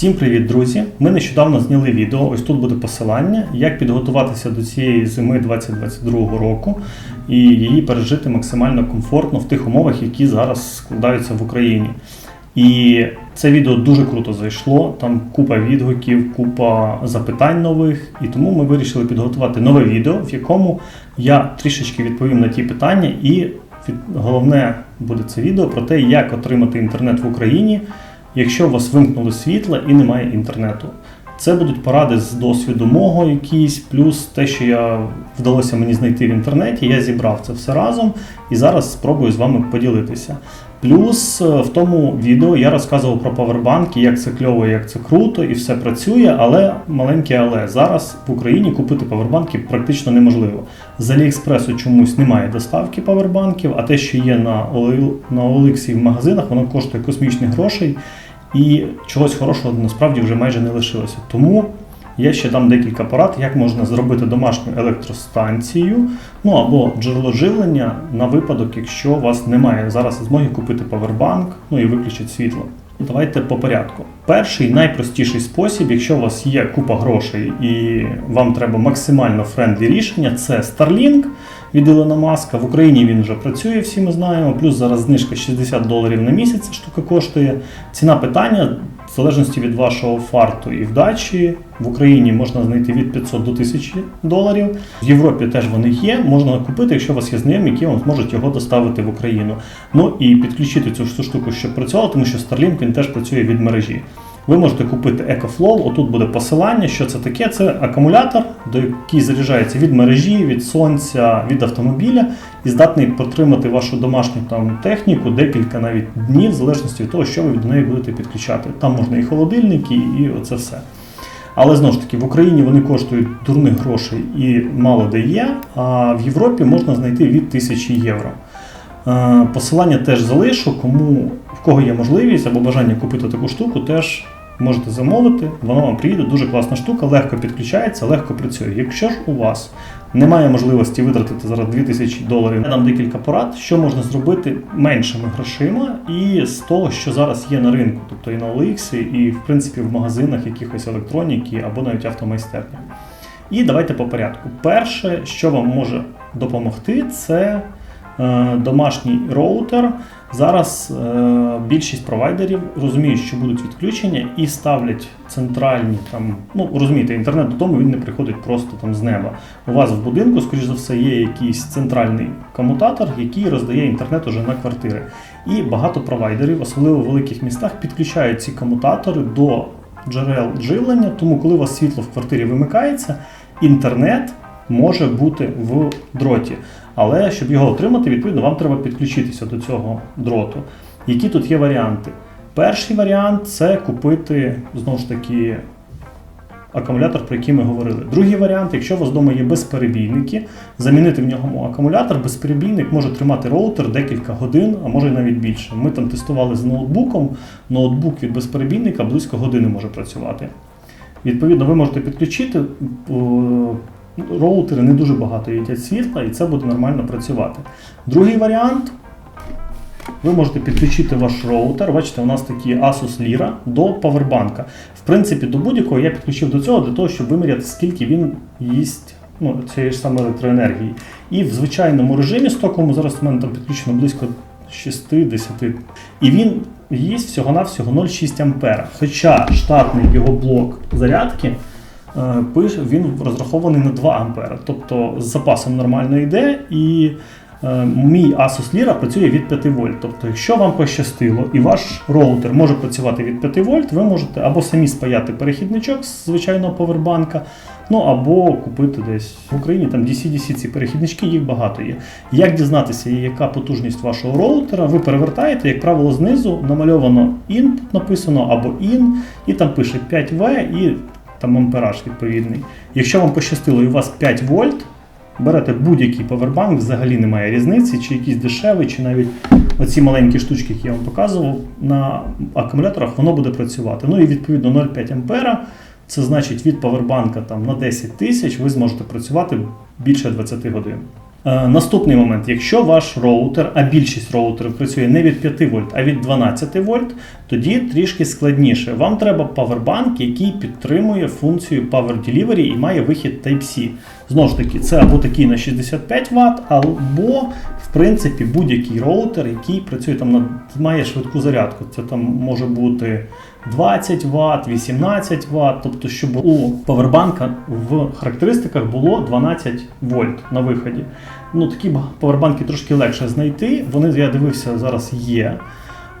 Всім привіт, друзі! Ми нещодавно зняли відео. Ось тут буде посилання, як підготуватися до цієї зими 2022 року і її пережити максимально комфортно в тих умовах, які зараз складаються в Україні. І це відео дуже круто зайшло. Там купа відгуків, купа запитань нових. І тому ми вирішили підготувати нове відео, в якому я трішечки відповім на ті питання. І головне буде це відео про те, як отримати інтернет в Україні, якщо у вас вимкнули світло і немає інтернету. Це будуть поради з досвіду мого якісь, плюс те, що я вдалося мені знайти в інтернеті. Я зібрав це все разом і зараз спробую з вами поділитися. Плюс е, в тому відео я розказував про павербанки, як це кльово, як це круто, і все працює, але маленьке але зараз в Україні купити павербанки практично неможливо. З Аліекспресу чомусь немає доставки павербанків, а те, що є на на OLX і в магазинах, воно коштує космічних грошей, і чогось хорошого насправді вже майже не лишилося. Тому я ще дам декілька порад, як можна зробити домашню електростанцію, ну або джерело живлення на випадок, якщо у вас немає зараз змоги купити павербанк, ну і виключить світло. Давайте по порядку. Перший найпростіший спосіб, якщо у вас є купа грошей і вам треба максимально френдлі рішення, це Starlink від Ілона Маска. В Україні він вже працює, всі ми знаємо. Плюс зараз знижка 60 доларів на місяць штука коштує. Ціна питання в залежності від вашого фарту і вдачі. В Україні можна знайти від 500 до 1000 доларів. В Європі теж вони є. Можна купити, якщо у вас є знайомі, які вам зможуть його доставити в Україну. Ну і підключити цю штуку, щоб працювало, тому що Starlink він теж працює від мережі. Ви можете купити EcoFlow, отут буде посилання, що це таке. Це акумулятор, до який заряджається від мережі, від сонця, від автомобіля і здатний протримати вашу домашню там техніку декілька навіть днів, в залежності від того, що ви до неї будете підключати. Там можна і холодильники, і оце все. Але знову ж таки, в Україні вони коштують дурних грошей і мало де є, а в Європі можна знайти від 1000 євро. Е, Посилання теж залишу, кому в кого є можливість або бажання купити таку штуку, теж можете замовити. Воно вам приїде. Дуже класна штука, легко підключається, легко працює. Якщо ж у вас немає можливості витратити зараз 2000 доларів, я дам декілька порад, що можна зробити меншими грошима і з того, що зараз є на ринку, тобто і на OLX, і в принципі в магазинах якихось електроніки або навіть автомайстерні. І давайте по порядку. Перше, що вам може допомогти, це домашній роутер. Зараз е, більшість провайдерів розуміють, що будуть відключення і ставлять центральні там. Ну розумієте, інтернет додому він не приходить просто там з неба. У вас в будинку, скоріш за все, є якийсь центральний комутатор, який роздає інтернет уже на квартири. І багато провайдерів, особливо в великих містах, підключають ці комутатори до джерел живлення. Тому, коли у вас світло в квартирі вимикається, інтернет може бути в дроті. Але щоб його отримати, відповідно, вам треба підключитися до цього дроту. Які тут є варіанти? Перший варіант це купити знову ж таки акумулятор, про який ми говорили. Другий варіант, якщо у вас вдома є безперебійники, замінити в ньому акумулятор, безперебійник може тримати роутер декілька годин, а може й навіть більше. Ми там тестували з ноутбуком. Ноутбук від безперебійника близько години може працювати. Відповідно, ви можете підключити. Роутери не дуже багато їдять світла, і це буде нормально працювати. Другий варіант. Ви можете підключити ваш роутер. Бачите, у нас такі Asus Lira до павербанка. В принципі, до будь-якого я підключив до цього для того, щоб виміряти, скільки він їсть ну, цієї ж самої електроенергії. І в звичайному режимі стоковому зараз у мене там підключено близько 6-10. І він їсть всього-навсього 0,6 ампера. Хоча штатний його блок зарядки пише, він розрахований на 2 ампера. Тобто з запасом нормально йде і. Е, Мій Asus Lira працює від 5 вольт. Тобто, якщо вам пощастило і ваш роутер може працювати від 5 вольт, ви можете або самі спаяти перехідничок з звичайного повербанка, ну або купити десь в Україні там DC-DC ці перехіднички, їх багато є. Як дізнатися, яка потужність вашого роутера, ви перевертаєте, як правило, знизу намальовано IN написано або IN, і там пише 5В і там ампераж відповідний. Якщо вам пощастило і у вас 5 вольт. Берете будь-який павербанк, взагалі немає різниці, чи якийсь дешевий, чи навіть оці маленькі штучки, які я вам показував, на акумуляторах воно буде працювати. Ну і відповідно 0,5 ампера, це значить від павербанка там, на 10 тисяч ви зможете працювати більше 20 годин. Е, наступний момент: якщо ваш роутер, а більшість роутерів працює не від 5 вольт, а від 12 вольт, тоді трішки складніше. Вам треба павербанк, який підтримує функцію Power Delivery і має вихід Type-C. Знову ж таки, це або такий на 65 Вт, або в принципі будь-який роутер, який працює там на має швидку зарядку. Це там може бути 20 Вт, 18 Вт, тобто, щоб у павербанка в характеристиках було 12 вольт на виході. Ну, такі павербанки трошки легше знайти. Вони, я дивився, зараз є.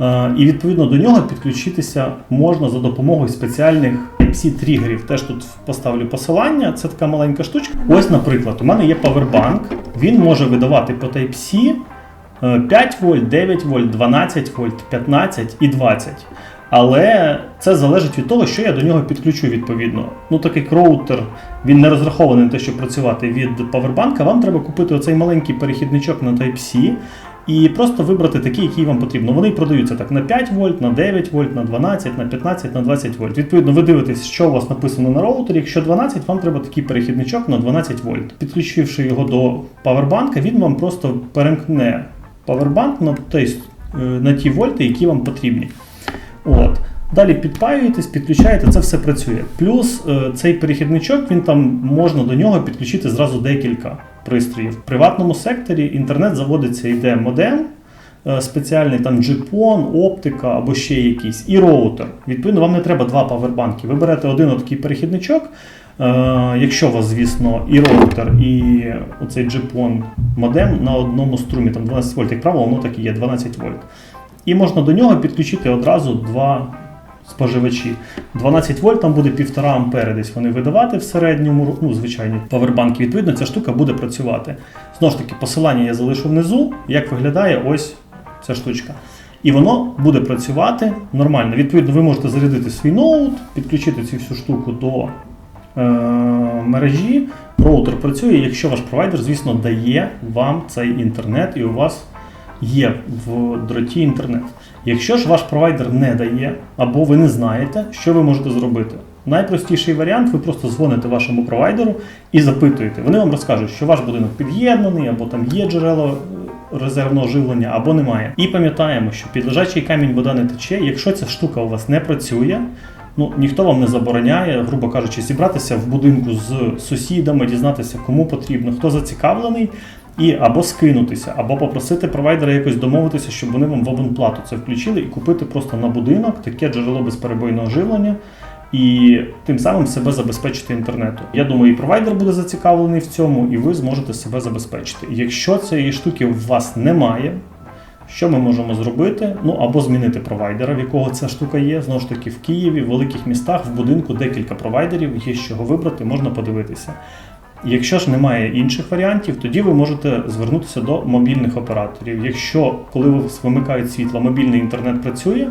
Е, І відповідно до нього підключитися можна за допомогою спеціальних Type-C тригерів. Теж тут поставлю посилання. Це така маленька штучка. Ось, наприклад, у мене є павербанк. Він може видавати по Type-C е, 5 вольт, 9 вольт, 12 вольт, 15 і 20. Але це залежить від того, що я до нього підключу відповідно. Ну, такий роутер, він не розрахований на те, щоб працювати від павербанка. Вам треба купити оцей маленький перехідничок на Type-C і просто вибрати такий, який вам потрібно. Вони продаються так на 5 вольт, на 9 вольт, на 12, на 15, на 20 вольт. Відповідно, ви дивитесь, що у вас написано на роутері. Якщо 12, вам треба такий перехідничок на 12 вольт. Підключивши його до павербанка, він вам просто перемкне павербанк на, е, на ті вольти, які вам потрібні. От. Далі підпаюєтесь, підключаєте, це все працює. Плюс е, цей перехідничок, він там можна до нього підключити зразу декілька пристроїв. В приватному секторі інтернет заводиться, йде модем, е, спеціальний там GPON, оптика або ще якийсь, і роутер. Відповідно, вам не треба два павербанки. Ви берете один такий перехідничок. Е, Якщо у вас, звісно, і роутер, і оцей GPON модем на одному струмі, там 12 вольт, як правило, воно так і є 12 вольт. І можна до нього підключити одразу два споживачі. 12 вольт там буде 1,5 ампери десь вони видавати в середньому, ну, звичайні павербанки. Відповідно, ця штука буде працювати. Знову ж таки, посилання я залишу внизу, як виглядає ось ця штучка. І воно буде працювати нормально. Відповідно, ви можете зарядити свій ноут, підключити цю всю штуку до е, мережі. Роутер працює, якщо ваш провайдер, звісно, дає вам цей інтернет, і у вас є в дроті інтернет. Якщо ж ваш провайдер не дає, або ви не знаєте, що ви можете зробити. Найпростіший варіант, ви просто дзвоните вашому провайдеру і запитуєте. Вони вам розкажуть, що ваш будинок під'єднаний, або там є джерело е, резервного живлення, або немає. І пам'ятаємо, що під лежачий камінь вода не тече. Якщо ця штука у вас не працює, ну ніхто вам не забороняє, грубо кажучи, зібратися в будинку з сусідами, дізнатися, кому потрібно, хто зацікавлений. І або скинутися, або попросити провайдера якось домовитися, щоб вони вам в абонплату це включили і купити просто на будинок таке джерело безперебойного живлення і тим самим себе забезпечити інтернету. Я думаю, і провайдер буде зацікавлений в цьому, і ви зможете себе забезпечити. Якщо цієї штуки у вас немає, що ми можемо зробити? Ну або змінити провайдера, в якого ця штука є. Знову ж таки, в Києві, в великих містах, в будинку декілька провайдерів, є з чого вибрати, можна подивитися. Якщо ж немає інших варіантів, тоді ви можете звернутися до мобільних операторів. Якщо коли ви вимикають світло, мобільний інтернет працює,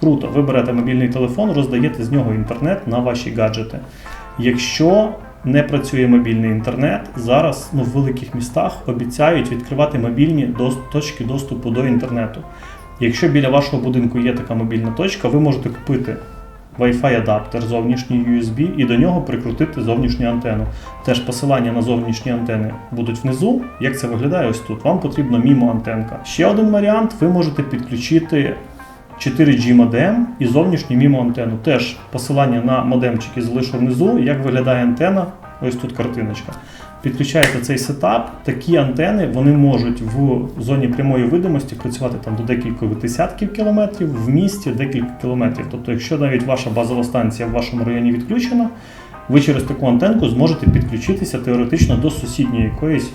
круто, ви берете мобільний телефон, роздаєте з нього інтернет на ваші гаджети. Якщо не працює мобільний інтернет, зараз ну, в великих містах обіцяють відкривати мобільні точки доступу до інтернету. Якщо біля вашого будинку є така мобільна точка, ви можете купити Wi-Fi адаптер зовнішній USB і до нього прикрутити зовнішню антенну. Теж посилання на зовнішні антени будуть внизу. Як це виглядає ось тут? Вам потрібна мімо антенка. Ще один варіант: ви можете підключити 4G модем і зовнішню мімо антенну. Теж посилання на модемчики залишу внизу. Як виглядає антена? Ось тут картиночка. Підключаєте цей сетап, такі антени вони можуть в зоні прямої видимості працювати там до декількох десятків кілометрів, в місті декілька кілометрів. Тобто, якщо навіть ваша базова станція в вашому районі відключена, ви через таку антенку зможете підключитися теоретично до сусідньої якоїсь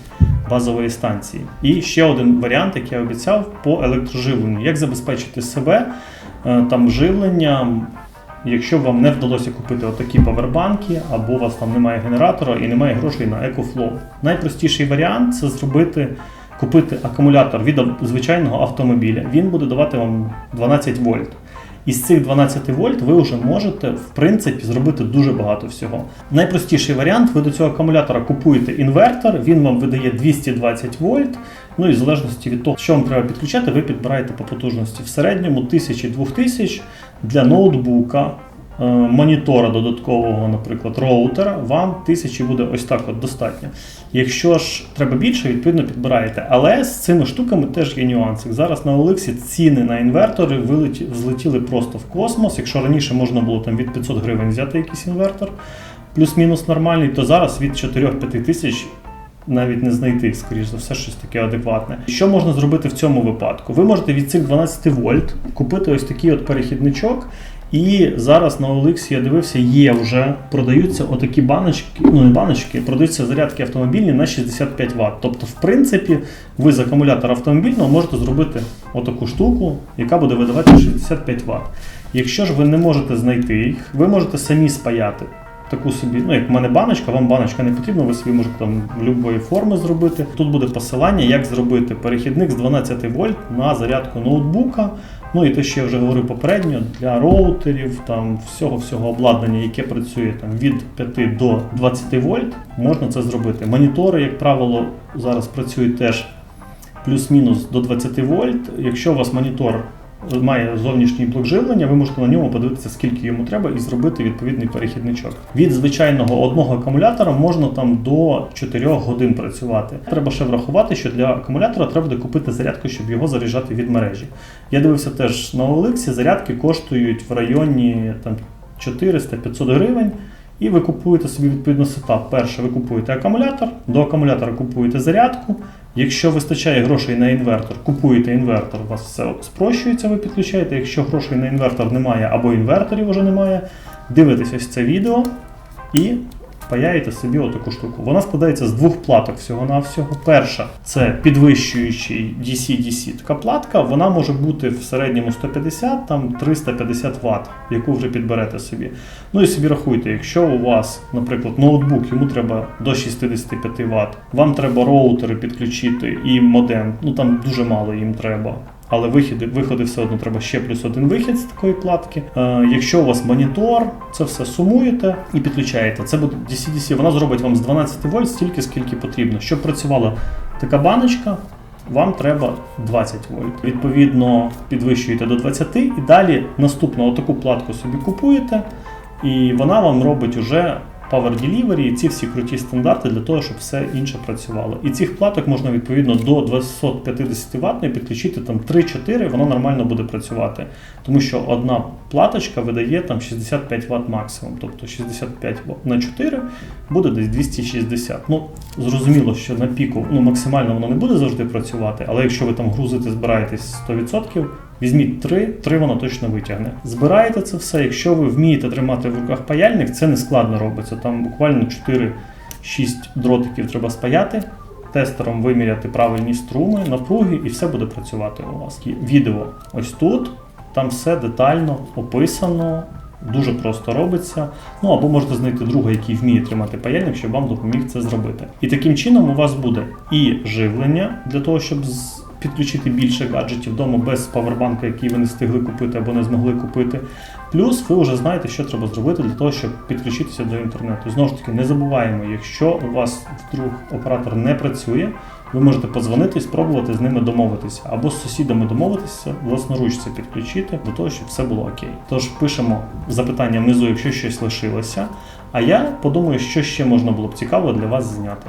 базової станції. І ще один варіант, який я обіцяв, по електроживленню. Як забезпечити себе е, там живленням, якщо вам не вдалося купити отакі павербанки, або у вас там немає генератора і немає грошей на EcoFlow. Найпростіший варіант це зробити. Купити акумулятор від звичайного автомобіля. Він буде давати вам 12 вольт. Із цих 12 вольт ви вже можете в принципі зробити дуже багато всього. Найпростіший варіант: ви до цього акумулятора купуєте інвертор, він вам видає 220 вольт. Ну і в залежності від того, що вам треба підключати, ви підбираєте по потужності в середньому 1000-2000 для ноутбука. е, монітора додаткового, наприклад, роутера, вам тисячі буде ось так от достатньо. Якщо ж треба більше, відповідно підбираєте. Але з цими штуками теж є нюанси. Зараз на OLX ціни на інвертори взлетіли просто в космос. Якщо раніше можна було там від 500 гривень взяти якийсь інвертор, плюс-мінус нормальний, то зараз від 4-5 тисяч навіть не знайти, скоріш за все, щось таке адекватне. Що можна зробити в цьому випадку? Ви можете від цих 12 вольт купити ось такий от перехідничок. І зараз на OLX я дивився, є вже продаються отакі баночки, ну не баночки, продаються зарядки автомобільні на 65 Вт. Тобто, в принципі, ви з акумулятора автомобільного можете зробити отаку штуку, яка буде видавати 65 Вт. Якщо ж ви не можете знайти їх, ви можете самі спаяти таку собі, ну як в мене баночка, вам баночка не потрібна, ви собі можете там будь-якої форми зробити. Тут буде посилання, як зробити перехідник з 12 вольт на зарядку ноутбука. Ну і те, що я вже говорив попередньо, для роутерів, там всього всього обладнання, яке працює там від 5 до 20 вольт, можна це зробити. Монітори, як правило, зараз працюють теж плюс-мінус до 20 вольт. Якщо у вас монітор має зовнішній блок живлення, ви можете на ньому подивитися, скільки йому треба, і зробити відповідний перехідничок. Від звичайного одного акумулятора можна там до 4 годин працювати. Треба ще врахувати, що для акумулятора треба буде купити зарядку, щоб його заряджати від мережі. Я дивився теж на OLX, зарядки коштують в районі там 400-500 гривень. І ви купуєте собі відповідно сетап. Перше, ви купуєте акумулятор, до акумулятора купуєте зарядку. Якщо вистачає грошей на інвертор, купуєте інвертор, у вас все спрощується, ви підключаєте. Якщо грошей на інвертор немає або інверторів вже немає, дивитесь ось це відео і паяєте собі отаку штуку. Вона складається з двох платок всього-навсього. Перша це підвищуючий DC-DC така платка, вона може бути в середньому 150, там 350 Вт, яку вже підберете собі. Ну і собі рахуйте, якщо у вас, наприклад, ноутбук, йому треба до 65 Вт, вам треба роутери підключити і модем, ну там дуже мало їм треба. Але вихіди, виходи все одно треба ще плюс один вихід з такої платки. Е, якщо у вас монітор, це все сумуєте і підключаєте. Це буде DC-DC, вона зробить вам з 12 вольт стільки, скільки потрібно. Щоб працювала така баночка, вам треба 20 вольт. Відповідно, підвищуєте до 20 і далі наступну отаку платку собі купуєте, і вона вам робить уже Power Delivery ці всі круті стандарти для того, щоб все інше працювало. І цих платок можна відповідно до 250 Вт підключити там 3-4, воно нормально буде працювати. Тому що одна платочка видає там 65 Вт максимум. Тобто 65 на 4 буде десь 260. Ну, зрозуміло, що на піку ну, максимально воно не буде завжди працювати, але якщо ви там грузите, збираєтесь 100%, Візьміть три, три воно точно витягне. Збираєте це все. Якщо ви вмієте тримати в руках паяльник, це не складно робиться. Там буквально 4-6 дротиків треба спаяти, тестером виміряти правильні струми, напруги, і все буде працювати у вас. Відео ось тут, там все детально описано. Дуже просто робиться. Ну або можете знайти друга, який вміє тримати паяльник, щоб вам допоміг це зробити. І таким чином у вас буде і живлення для того, щоб підключити більше гаджетів вдома без павербанка, який ви не встигли купити або не змогли купити. Плюс ви вже знаєте, що треба зробити для того, щоб підключитися до інтернету. Знову ж таки, не забуваємо, якщо у вас вдруг оператор не працює, ви можете подзвонити і спробувати з ними домовитися, або з сусідами домовитися, власноруч це підключити для того, щоб все було окей. Тож пишемо запитання внизу, якщо щось лишилося. А я подумаю, що ще можна було б цікаво для вас зняти.